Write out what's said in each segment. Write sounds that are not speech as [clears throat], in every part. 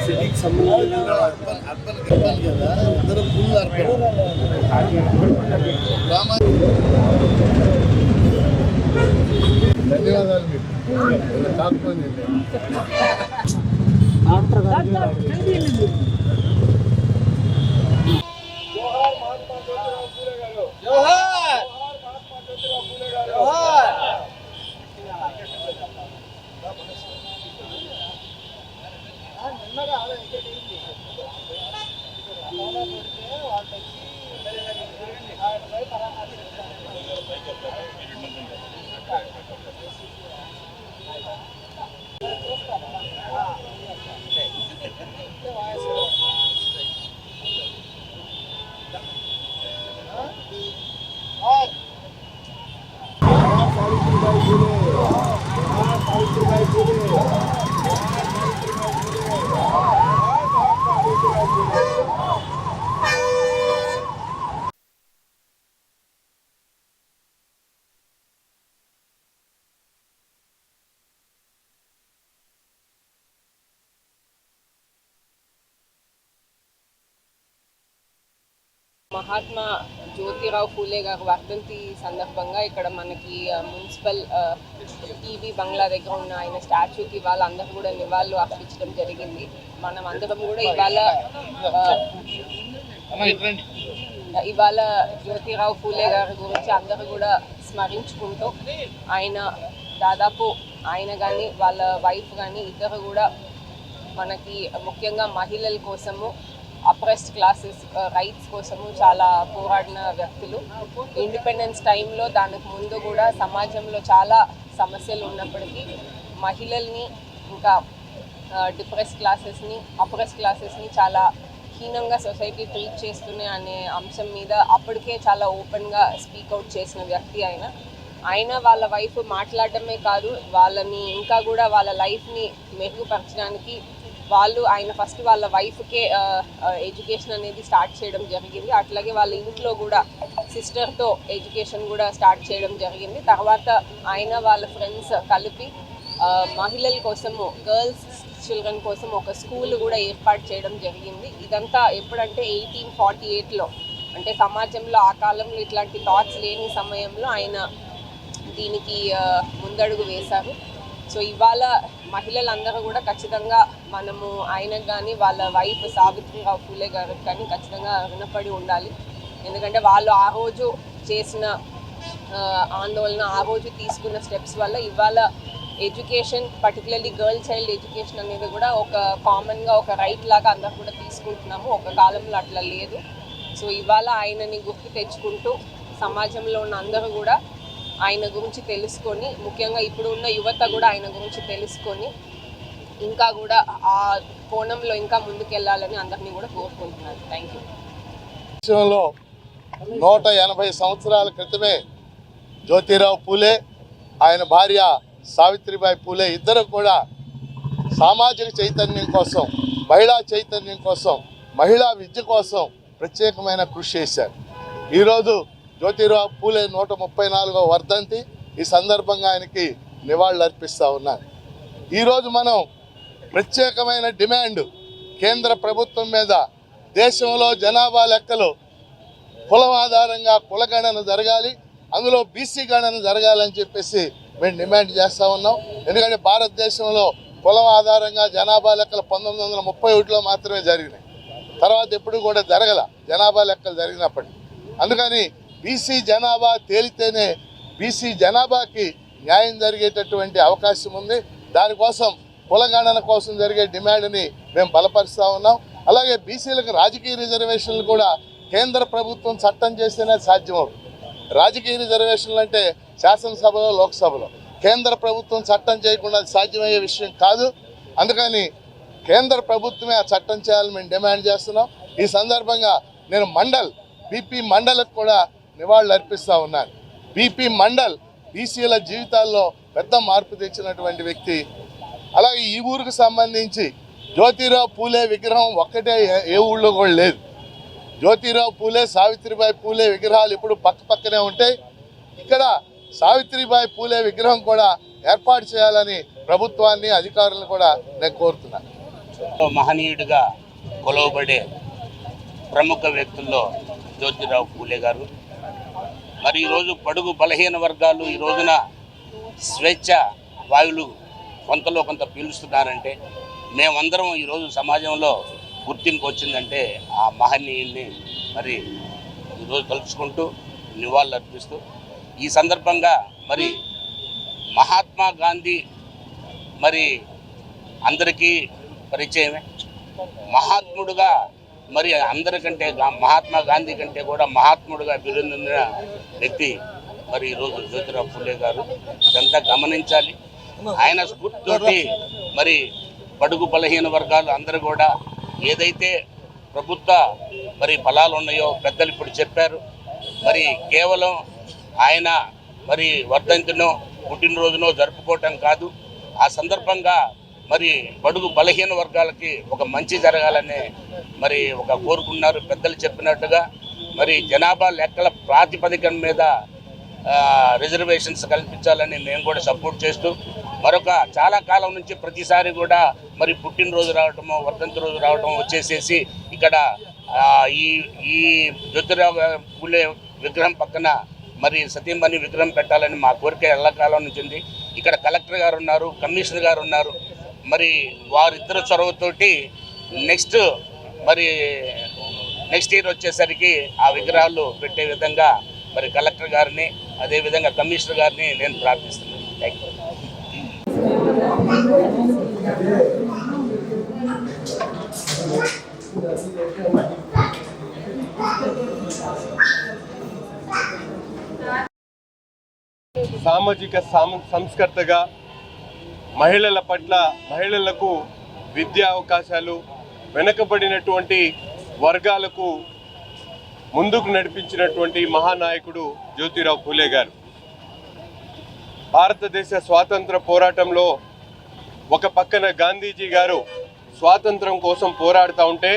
సిటీకి సంబంధించిన urban urban urban కదా ఇద్దరు ఫుల్ అర్బన్ గ్రామ ధన్యవాదాలు మీకు కాకపోయింది మహాత్మా జ్యోతిరావు ఫూలే గారి వర్ధంతి సందర్భంగా ఇక్కడ మనకి మున్సిపల్ టీవీ బంగ్లా దగ్గర ఉన్న ఆయన స్టాచ్యూకి ఇవాళ అందరూ కూడా నివాళులు అర్పించడం జరిగింది. మనం అందరం కూడా ఇవాళ ఇవాళ జ్యోతిరావు ఫూలే గారి గురించి అందరూ కూడా స్మరించుకుంటూ ఆయన దాదాపు ఆయన కానీ వాళ్ళ వైఫ్ కానీ ఇద్దరు కూడా మనకి ముఖ్యంగా మహిళల కోసము అప్రెస్ట్ క్లాసెస్ రైట్స్ కోసము చాలా పోరాడిన వ్యక్తులు. ఇండిపెండెన్స్ టైంలో దానికి ముందు కూడా సమాజంలో చాలా సమస్యలు ఉన్నప్పటికీ మహిళల్ని ఇంకా డిప్రెస్ క్లాసెస్ని అప్రెస్ క్లాసెస్ని చాలా హీనంగా సొసైటీ ట్రీట్ చేస్తున్నాయి అనే అంశం మీద అప్పటికే చాలా ఓపెన్గా స్పీక్అవుట్ చేసిన వ్యక్తి ఆయన. ఆయన వాళ్ళ వైఫ్ మాట్లాడటమే కాదు వాళ్ళని ఇంకా కూడా వాళ్ళ లైఫ్ని మెరుగుపరచడానికి వాళ్ళు ఆయన ఫస్ట్ వాళ్ళ వైఫ్కే ఎడ్యుకేషన్ అనేది స్టార్ట్ చేయడం జరిగింది. అట్లాగే వాళ్ళ ఇంట్లో కూడా సిస్టర్తో ఎడ్యుకేషన్ కూడా స్టార్ట్ చేయడం జరిగింది. తర్వాత ఆయన వాళ్ళ ఫ్రెండ్స్ కలిపి మహిళల కోసము గర్ల్స్ చిల్డ్రన్ కోసం ఒక స్కూల్ కూడా ఏర్పాటు చేయడం జరిగింది. ఇదంతా ఎప్పుడంటే ఎయిటీన్ ఫార్టీ ఎయిట్లో అంటే సమాజంలో ఆ కాలంలో ఇట్లాంటి థాట్స్ లేని సమయంలో ఆయన దీనికి ముందడుగు వేశారు. సో ఇవాళ మహిళలందరూ కూడా ఖచ్చితంగా మనము ఆయనకు కానీ వాళ్ళ వైఫ్ సావిత్రిరావు ఫూలే గారికి కానీ ఖచ్చితంగా రుణపడి ఉండాలి. ఎందుకంటే వాళ్ళు ఆ రోజు చేసిన ఆందోళన ఆ రోజు తీసుకున్న స్టెప్స్ వల్ల ఇవాళ education particularly girl child education అనేది కూడా ఒక కామన్గా ఒక రైట్ లాగా అందరు కూడా తీసుకుంటున్నాము. ఒక కాలంలో అట్లా లేదు. సో ఇవాళ ఆయనని గుర్తు తెచ్చుకుంటూ సమాజంలో ఉన్న అందరూ కూడా ఆయన గురించి తెలుసుకొని ముఖ్యంగా ఇప్పుడు ఉన్న యువత కూడా ఆయన గురించి తెలుసుకొని ఇంకా కూడా ఆ కోణంలో ఇంకా ముందుకెళ్ళాలని అందరినీ కూడా కోరుకుంటున్నాను. థ్యాంక్ యూ దేశంలో నూట ఎనభై సంవత్సరాల క్రితమే జ్యోతిరావు పూలే ఆయన భార్య సావిత్రిబాయి పూలే ఇద్దరు కూడా సామాజిక చైతన్యం కోసం మహిళా చైతన్యం కోసం మహిళా విద్య కోసం ప్రత్యేకమైన కృషి చేశారు. ఈరోజు జ్యోతిరావు పూలే నూట ముప్పై నాలుగో వర్ధంతి ఈ సందర్భంగా ఆయనకి నివాళులు అర్పిస్తూ ఉన్నారు ఈరోజు మనం ప్రత్యేకమైన డిమాండ్ కేంద్ర ప్రభుత్వం మీద దేశంలో జనాభా లెక్కలు కులం ఆధారంగా కులగణన జరగాలి అందులో బీసీ గణన జరగాలని చెప్పేసి మేము డిమాండ్ చేస్తూ ఉన్నాం. ఎందుకంటే భారతదేశంలో కులం ఆధారంగా జనాభా లెక్కలు పంతొమ్మిది వందల ముప్పై ఒకటిలో మాత్రమే జరిగినాయి. తర్వాత ఎప్పుడు కూడా జరగల జనాభా లెక్కలు జరిగినప్పటికీ. అందుకని బీసీ జనాభా తేలితేనే బీసీ జనాభాకి న్యాయం జరిగేటటువంటి అవకాశం ఉంది. దానికోసం కులగణన కోసం జరిగే డిమాండ్ని మేము బలపరుస్తూ ఉన్నాం. అలాగే బీసీలకు రాజకీయ రిజర్వేషన్లు కూడా కేంద్ర ప్రభుత్వం చట్టం చేస్తేనే సాధ్యమవుతుంది రాజకీయ రిజర్వేషన్లు అంటే శాసనసభలో లోక్సభలో. కేంద్ర ప్రభుత్వం చట్టం చేయకుండా సాధ్యమయ్యే విషయం కాదు. అందుకని కేంద్ర ప్రభుత్వమే ఆ చట్టం చేయాలని మేము డిమాండ్ చేస్తున్నాం. ఈ సందర్భంగా నేను మండల్ బీపీ మండలకు కూడా నివాళులు అర్పిస్తూ ఉన్నాను బీపీ మండల్ బీసీల జీవితాల్లో పెద్ద మార్పు తెచ్చినటువంటి వ్యక్తి. అలాగే ఈ ఊరికి సంబంధించి జ్యోతిరావు పూలే విగ్రహం ఒక్కటే ఏ- ఊళ్ళో కూడా లేదు. జ్యోతిరావు పూలే సావిత్రిబాయి పూలే విగ్రహాలు ఇప్పుడు పక్క పక్కనే ఉంటాయి. ఇక్కడ సావిత్రిబాయి పూలే విగ్రహం కూడా ఏర్పాటు చేయాలని ప్రభుత్వాన్ని అధికారులను కూడా నేను కోరుతున్నాను మహనీయుడిగా కొలవబడే ప్రముఖ వ్యక్తుల్లో జ్యోతిరావు పూలే గారు మరి ఈరోజు బడుగు బలహీన వర్గాలు ఈ రోజున స్వేచ్ఛ వాయులు కొంతలో కొంత పీలుస్తున్నారంటే మేమందరం ఈరోజు సమాజంలో గుర్తింపు వచ్చిందంటే ఆ మహనీయుల్ని మరి ఈరోజు తలుచుకుంటూ నివాళులు అర్పిస్తూ ఈ సందర్భంగా మరి మహాత్మా గాంధీ మరి అందరికీ పరిచయమే. మహాత్ముడుగా మరి అందరికంటే మహాత్మా గాంధీ కంటే కూడా మహాత్ముడుగా బిరుదొందిన వ్యక్తి మరి ఈరోజు జ్యోతిరావు ఫులే గారు. ఇదంతా గమనించాలి. ఆయన స్ఫూర్తితోటి మరి బడుగు బలహీన వర్గాలు అందరూ కూడా ఏదైతే ప్రభుత్వ మరి ఫలాలు ఉన్నాయో పెద్దలు ఇప్పుడు చెప్పారు. మరి కేవలం ఆయన మరి వర్ధంతినో పుట్టినరోజునో జరుపుకోవటం కాదు. ఆ సందర్భంగా మరి బడుగు బలహీన వర్గాలకి ఒక మంచి జరగాలని మరి ఒక కోరుకున్నారు పెద్దలు చెప్పినట్టుగా మరి జనాభా లెక్కల ప్రాతిపదికన మీద రిజర్వేషన్స్ కల్పించాలని మేము కూడా సపోర్ట్ చేస్తూ మరొక చాలా కాలం నుంచి ప్రతిసారి కూడా మరి పుట్టినరోజు రావటము వర్ధంతి రోజు రావటం వచ్చేసేసి ఇక్కడ ఈ ఈ జ్యోతిరావు పూలే విగ్రహం పక్కన మరి సతీమణి విగ్రహం పెట్టాలని మా కోరిక ఎల్లకాలం నుంచి ఉంది. ఇక్కడ కలెక్టర్ గారు ఉన్నారు కమిషనర్ గారు ఉన్నారు. మరి వారిద్దరు చొరవతోటి నెక్స్ట్ మరి నెక్స్ట్ ఇయర్ వచ్చేసరికి ఆ విగ్రహాలు పెట్టే విధంగా మరి కలెక్టర్ గారిని అదేవిధంగా కమిషనర్ గారిని నేను ప్రార్థిస్తున్నాను. థ్యాంక్ యూ సామాజిక సాం సంస్కర్తగా మహిళల పట్ల మహిళలకు విద్యా అవకాశాలు వెనుకబడినటువంటి వర్గాలకు ముందుకు నడిపించినటువంటి మహానాయకుడు జ్యోతిరావు ఫూలే గారు. భారతదేశ స్వాతంత్ర పోరాటంలో ఒక పక్కన గాంధీజీ గారు స్వాతంత్రం కోసం పోరాడుతూ ఉంటే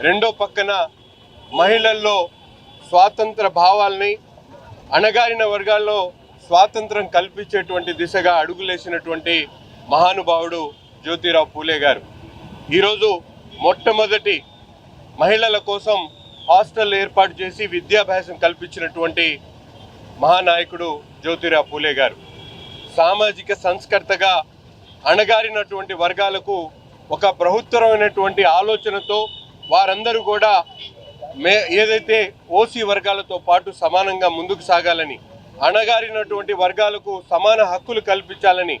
రెండో పక్కన మహిళల్లో స్వాతంత్ర భావాల్ని అణగారిన వర్గాల్లో స్వాతంత్రం కల్పించేటువంటి దిశగా అడుగులేసినటువంటి మహానుభావుడు జ్యోతిరావు పూలే గారు. ఈరోజు మొట్టమొదటి మహిళల కోసం హాస్టల్ ఏర్పాటు చేసి విద్యాభ్యాసం కల్పించినటువంటి మహానాయకుడు జ్యోతిరావు పూలే గారు. సామాజిక సంస్కర్తగా అణగారినటువంటి వర్గాలకు ఒక ప్రభుత్వమైనటువంటి ఆలోచనతో వారందరూ కూడా మే ఏదైతే ఓసీ వర్గాలతో పాటు సమానంగా ముందుకు సాగాలని అణగారినటువంటి వర్గాలకు సమాన హక్కులు కల్పించాలని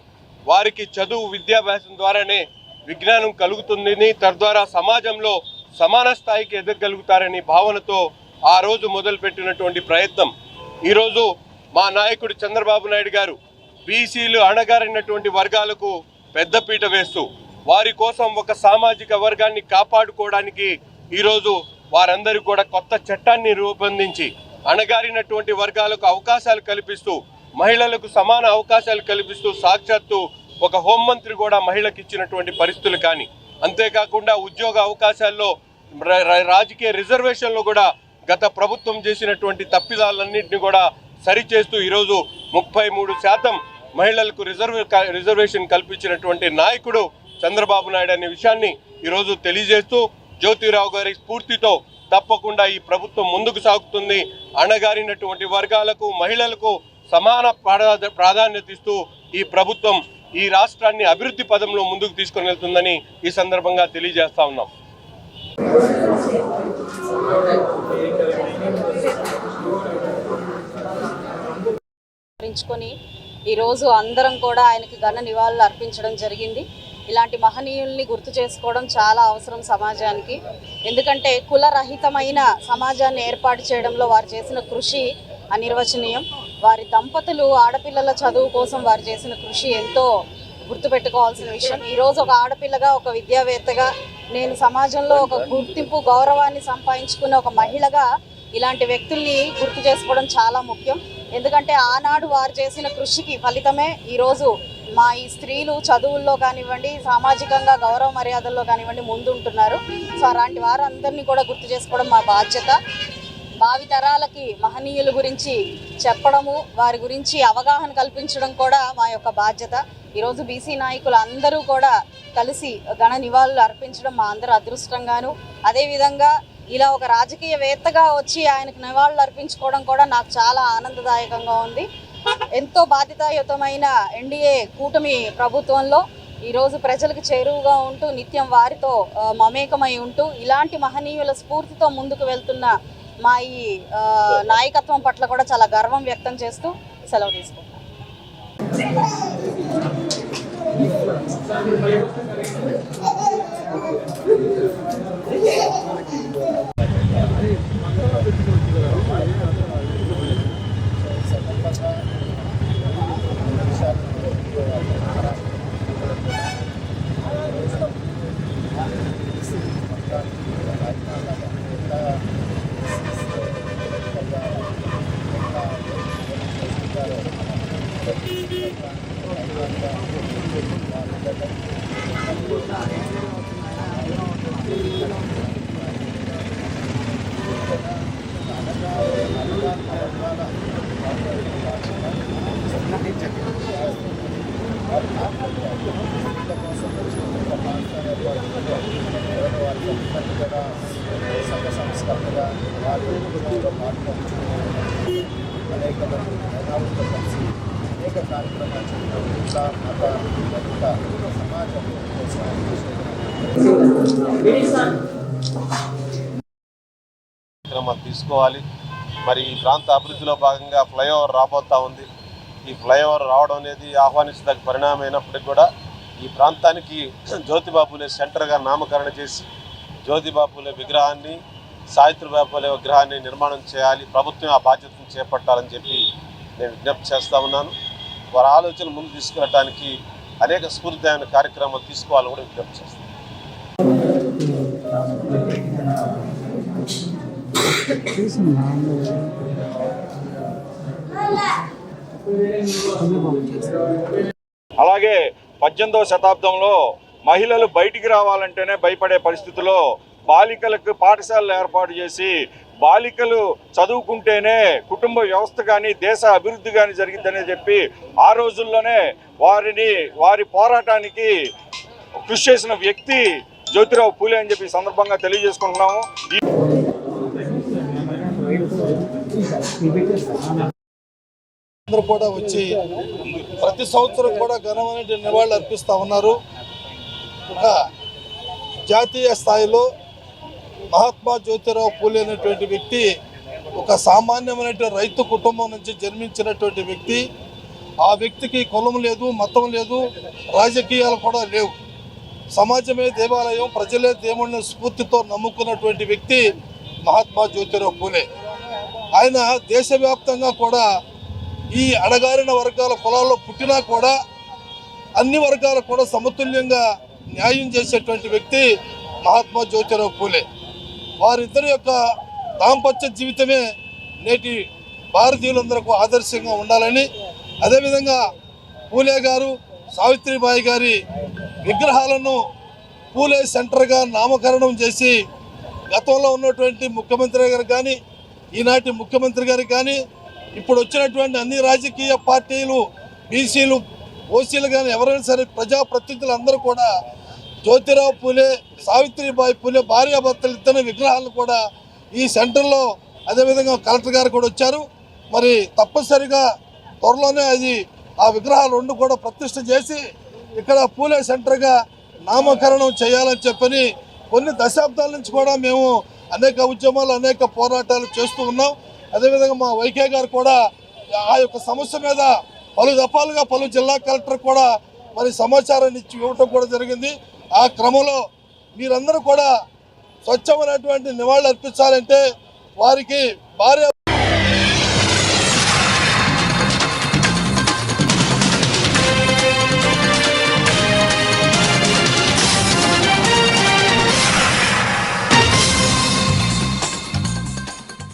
వారికి చదువు విద్యాభ్యాసం ద్వారానే విజ్ఞానం కలుగుతుందని తద్వారా సమాజంలో సమాన స్థాయికి ఎదగలుగుతారని భావనతో ఆ రోజు మొదలుపెట్టినటువంటి ప్రయత్నం. ఈరోజు మా నాయకుడు చంద్రబాబు నాయుడు గారు బీసీలు అణగారినటువంటి వర్గాలకు పెద్దపీట వేస్తూ వారి కోసం ఒక సామాజిక వర్గాన్ని కాపాడుకోవడానికి ఈరోజు వారందరూ కూడా కొత్త చట్టాన్ని రూపొందించి అణగారినటువంటి వర్గాలకు అవకాశాలు కల్పిస్తూ మహిళలకు సమాన అవకాశాలు కల్పిస్తూ సాక్షాత్తు ఒక హోంమంత్రి కూడా మహిళకి ఇచ్చినటువంటి పరిస్థితులు కానీ అంతేకాకుండా ఉద్యోగ అవకాశాల్లో రాజకీయ రిజర్వేషన్లో కూడా గత ప్రభుత్వం చేసినటువంటి తప్పిదాలన్నింటినీ కూడా సరిచేస్తూ ఈరోజు ముప్పై మూడు శాతం మహిళలకు రిజర్వ్ రిజర్వేషన్ కల్పించినటువంటి నాయకుడు చంద్రబాబు నాయుడు అనే విషయాన్ని ఈరోజు తెలియజేస్తూ జ్యోతిరావు గారి స్ఫూర్తితో తప్పకుండా ఈ ప్రభుత్వం ముందుకు సాగుతుంది. అణగారినటువంటి వర్గాలకు మహిళలకు సమాన ప్రాధాన్యత ఇస్తూ ఈ ప్రభుత్వం ఈ రాష్ట్రాన్ని అభివృద్ధి పదంలో ముందుకు తీసుకొని వెళ్తుందని ఈ సందర్భంగా తెలియజేస్తా ఉన్నాం. ఈరోజు అందరం కూడా ఆయనకి ఘన నివాళులు అర్పించడం జరిగింది. ఇలాంటి మహనీయుల్ని గుర్తు చేసుకోవడం చాలా అవసరం సమాజానికి. ఎందుకంటే కులరహితమైన సమాజాన్ని ఏర్పాటు చేయడంలో వారు చేసిన కృషి అనిర్వచనీయం. వారి దంపతులు ఆడపిల్లల చదువు కోసం వారు చేసిన కృషి ఎంతో గుర్తుపెట్టుకోవాల్సిన విషయం. ఈరోజు ఒక ఆడపిల్లగా ఒక విద్యావేత్తగా నేను సమాజంలో ఒక గుర్తింపు గౌరవాన్ని సంపాదించుకున్న ఒక మహిళగా ఇలాంటి వ్యక్తుల్ని గుర్తు చేసుకోవడం చాలా ముఖ్యం. ఎందుకంటే ఆనాడు వారు చేసిన కృషికి ఫలితమే ఈరోజు మా ఈ స్త్రీలు చదువుల్లో కానివ్వండి సామాజికంగా గౌరవ మర్యాదల్లో కానివ్వండి ముందుంటున్నారు. సో అలాంటి వారందరినీ కూడా గుర్తు చేసుకోవడం మా బాధ్యత. భావి తరాలకి మహనీయుల గురించి చెప్పడము వారి గురించి అవగాహన కల్పించడం కూడా మా యొక్క బాధ్యత. ఈరోజు బీసీ నాయకులు అందరూ కూడా కలిసి ఘన నివాళులు అర్పించడం మా అందరూ అదృష్టంగాను. అదేవిధంగా ఇలా ఒక రాజకీయవేత్తగా వచ్చి ఆయనకు నివాళులు అర్పించుకోవడం కూడా నాకు చాలా ఆనందదాయకంగా ఉంది. ఎంతో బాధ్యతాయుతమైన ఎన్డీఏ కూటమి ప్రభుత్వంలో ఈరోజు ప్రజలకు చేరువుగా ఉంటూ నిత్యం వారితో మమేకమై ఉంటూ ఇలాంటి మహనీయుల స్ఫూర్తితో ముందుకు వెళ్తున్న మా ఈ నాయకత్వం పట్ల కూడా చాలా గర్వం వ్యక్తం చేస్తూ సెలవు కార్యక్రమాలు తీసుకోవాలి. మరి ఈ ప్రాంత అభివృద్ధిలో భాగంగా ఫ్లైఓవర్ రాబోతా ఉంది. ఈ ఫ్లైఓవర్ రావడం అనేది ఆహ్వానించదగ్గ పరిణామం అయినప్పటికీ కూడా ఈ ప్రాంతానికి [clears throat] జ్యోతిబాపులే సెంటర్గా నామకరణ చేసి జ్యోతిబాపులే విగ్రహాన్ని సావిత్రిబాపులే విగ్రహాన్ని నిర్మాణం చేయాలి ప్రభుత్వం ఆ బాధ్యతను చేపట్టాలని చెప్పి నేను విజ్ఞప్తి చేస్తా ఉన్నాను. వారి ఆలోచన ముందు తీసుకెళ్ళటానికి అనేక స్ఫూర్తిదాయమైన కార్యక్రమాలు తీసుకోవాలని కూడా విజ్ఞప్తి చేస్తాను. అలాగే పద్దెనిమిదవ శతాబ్దంలో మహిళలు బయటికి రావాలంటేనే భయపడే పరిస్థితిలో బాలికలకు పాఠశాలలు ఏర్పాటు చేసి బాలికలు చదువుకుంటేనే కుటుంబ వ్యవస్థ కానీ దేశ అభివృద్ధి కానీ జరిగిందనే చెప్పి ఆ రోజుల్లోనే వారిని వారి పోరాటానికి కృషి చేసిన వ్యక్తి జ్యోతిరావు పూలే అని చెప్పి సందర్భంగా తెలియజేసుకుంటున్నాము. అందరూ కూడా వచ్చి ప్రతి సంవత్సరం కూడా ఘనమైన నివాళులు అర్పిస్తూ ఉన్నారు. ఒక జాతీయ స్థాయిలో మహాత్మా జ్యోతిరావు పూలే అనేటువంటి వ్యక్తి ఒక సామాన్యమైన రైతు కుటుంబం నుంచి జన్మించినటువంటి వ్యక్తి. ఆ వ్యక్తికి కులం లేదు మతం లేదు రాజకీయాలు కూడా లేవు. సమాజమే దేవాలయం ప్రజలే దేవుడిని స్ఫూర్తితో నమ్ముకున్నటువంటి వ్యక్తి మహాత్మా జ్యోతిరావు పూలే. ఆయన దేశవ్యాప్తంగా కూడా ఈ అణగారిన వర్గాల కులాల్లో పుట్టినా కూడా అన్ని వర్గాలకు కూడా సమతుల్యంగా న్యాయం చేసేటువంటి వ్యక్తి మహాత్మా జ్యోతిరావు పూలే. వారిద్దరి యొక్క దాంపత్య జీవితమే నేటి భారతీయులందరికీ ఆదర్శంగా ఉండాలని అదేవిధంగా పూలే గారు సావిత్రిబాయి గారి విగ్రహాలను పూలే సెంటర్గా నామకరణం చేసి గతంలో ఉన్నటువంటి ముఖ్యమంత్రి గారు కానీ ఈనాటి ముఖ్యమంత్రి గారికి కానీ ఇప్పుడు వచ్చినటువంటి అన్ని రాజకీయ పార్టీలు బీసీలు ఓసీలు కానీ ఎవరైనా సరే ప్రజాప్రతినిధులు అందరూ కూడా జ్యోతిరావు పూలే సావిత్రిబాయి పూలే భార్యాభర్తలు ఇద్దరు విగ్రహాలను కూడా ఈ సెంటర్లో అదేవిధంగా కలెక్టర్ గారు కూడా వచ్చారు. మరి తప్పనిసరిగా త్వరలోనే అది ఆ విగ్రహాలు రెండు కూడా ప్రతిష్ట చేసి ఇక్కడ పూలే సెంటర్గా నామకరణం చేయాలని చెప్పని కొన్ని దశాబ్దాల నుంచి కూడా మేము అనేక ఉద్యమాలు అనేక పోరాటాలు చేస్తూ ఉన్నాం. అదేవిధంగా మా వైకే గారు కూడా ఆ యొక్క సమస్య మీద పలు దఫాలుగా పలు జిల్లా కలెక్టర్ కూడా మరి సమాచారాన్ని ఇచ్చి ఇవ్వటం కూడా జరిగింది. ఆ క్రమంలో మీరందరూ కూడా స్వచ్ఛమైనటువంటి నివాళులు అర్పించాలంటే వారికి భార్య